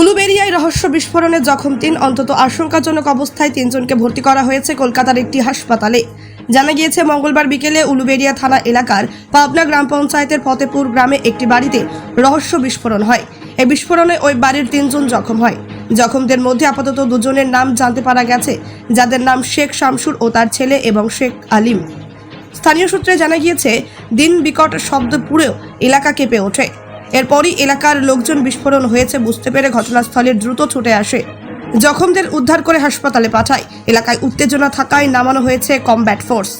উলুবেরিয়ায় রহস্য বিস্ফোরণে জখম তিন, অন্তত আশঙ্কাজনক অবস্থায় তিনজনকে ভর্তি করা হয়েছে কলকাতার একটি হাসপাতালে। জানা গিয়েছে, মঙ্গলবার বিকেলে উলুবেরিয়া থানা এলাকার পাবনা গ্রাম পঞ্চায়েতের ফতেপুর গ্রামে একটি বাড়িতে রহস্য বিস্ফোরণ হয়। এই বিস্ফোরণে ওই বাড়ির তিনজন জখম হয়। জখমদের মধ্যে আপাতত দুজনের নাম জানতে পারা গেছে, যাদের নাম শেখ শামসুর ও তার ছেলে এবং শেখ আলিম। স্থানীয় সূত্রে জানা গিয়েছে, দিন বিকট শব্দ পুড়েও এলাকা কেঁপে ওঠে। এরপরই এলাকার লোকজন বিস্ফোরণ হয়েছে বুঝতে পেরে ঘটনাস্থলে দ্রুত ছুটে আসে। জখমদের উদ্ধার করে হাসপাতালে পাঠায়। এলাকায় উত্তেজনা থাকায় নামানো হয়েছে কমব্যাট ফোর্স।